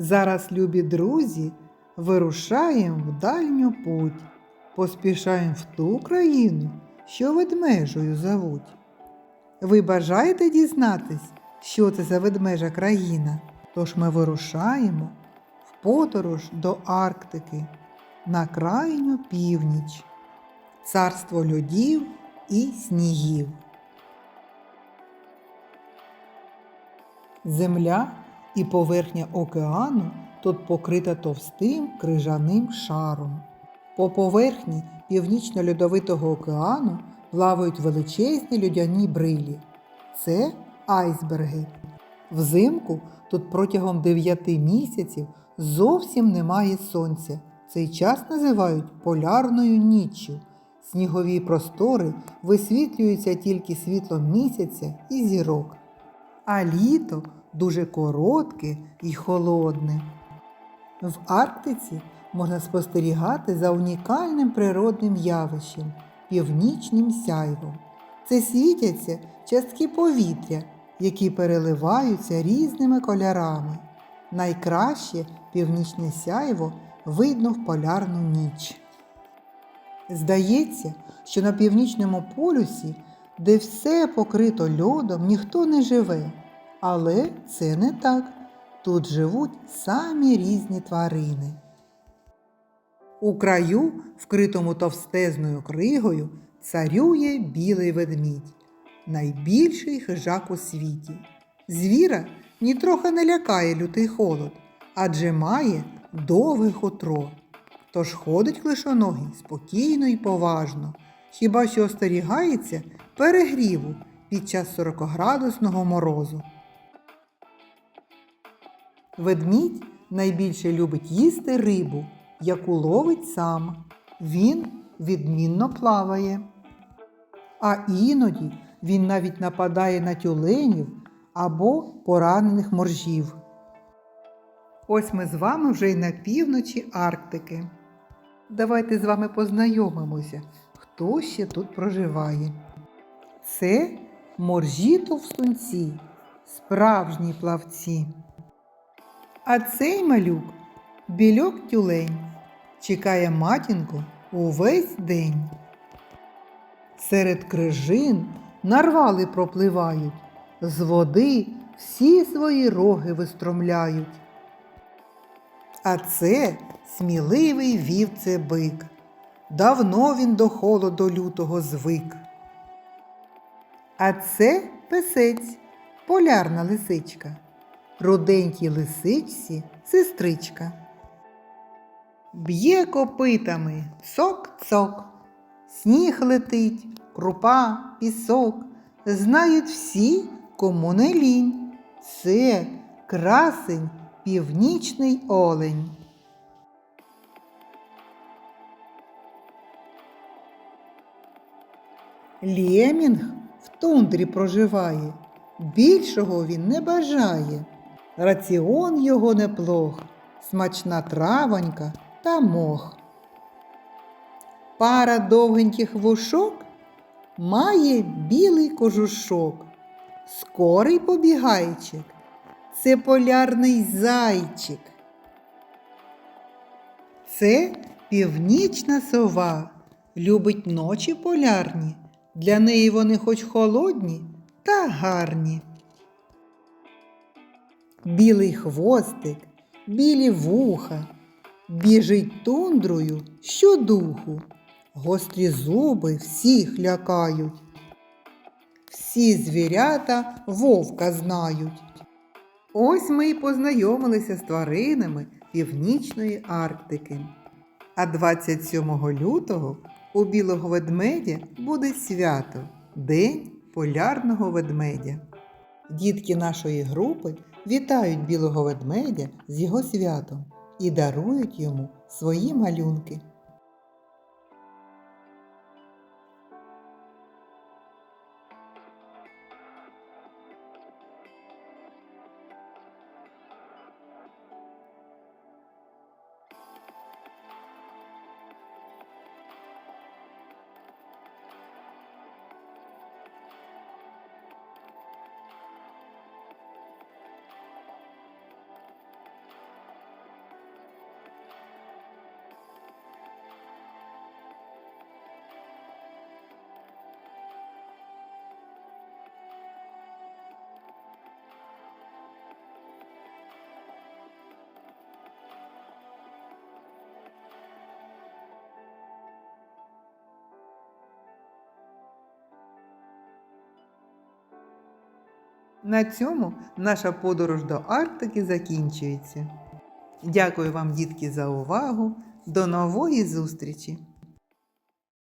Зараз, любі друзі, вирушаємо в дальню путь, поспішаємо в ту країну, що ведмежою зовуть. Ви бажаєте дізнатись, що це за ведмежа країна? Тож ми вирушаємо в подорож до Арктики на крайню північ, царство льодів і снігів. Земля і поверхня океану тут покрита товстим крижаним шаром. По поверхні північно-льодовитого океану плавають величезні льодяні брилі. Це айсберги. Взимку тут протягом 9 місяців зовсім немає сонця. Цей час називають полярною ніччю. Снігові простори висвітлюються тільки світлом місяця і зірок. А літо дуже коротке і холодне. В Арктиці можна спостерігати за унікальним природним явищем північним сяйвом. Це світяться частки повітря, які переливаються різними кольорами. Найкраще північне сяйво видно в полярну ніч. Здається, що на північному полюсі, де все покрито льодом, ніхто не живе. Але це не так. Тут живуть самі різні тварини. У краю, вкритому товстезною кригою, царює білий ведмідь, найбільший хижак у світі. Звіра нітрохи не лякає лютий холод, адже має довге хутро. Тож ходить клишоногий спокійно і поважно, хіба що остерігається перегріву під час 40-градусного морозу. Ведмідь найбільше любить їсти рибу, яку ловить сам. Він відмінно плаває. А іноді він навіть нападає на тюленів або поранених моржів. Ось ми з вами вже й на півночі Арктики. Давайте з вами познайомимося, хто ще тут проживає. Це моржі товстунці, справжні плавці. А цей малюк більок тюлень чекає матінку увесь день. Серед крижин нарвали пропливають, з води всі свої роги вистромляють. А це сміливий вівце бик. Давно він до холоду лютого звик. А це песець, полярна лисичка руденькій лисичці сестричка. Б'є копитами цок-цок, сніг летить, крупа, пісок. Знають всі, кому не лінь. Це красень північний олень. Лємінг в тундрі проживає, більшого він не бажає. Раціон його неплох, смачна травонька та мох. Пара довгеньких вушок має білий кожушок, скорий побігайчик це полярний зайчик. Це північна сова, любить ночі полярні, для неї вони хоч холодні та гарні білий хвостик, білі вуха, біжить тундрою щодуху, гострі зуби всіх лякають. Всі звірята вовка знають. Ось ми й познайомилися з тваринами Північної Арктики. А 27 лютого у білого ведмедя буде свято День полярного ведмедя. Дітки нашої групи вітають білого ведмедя з його святом і дарують йому свої малюнки. На цьому наша подорож до Арктики закінчується. Дякую вам, дітки, за увагу. До нової зустрічі!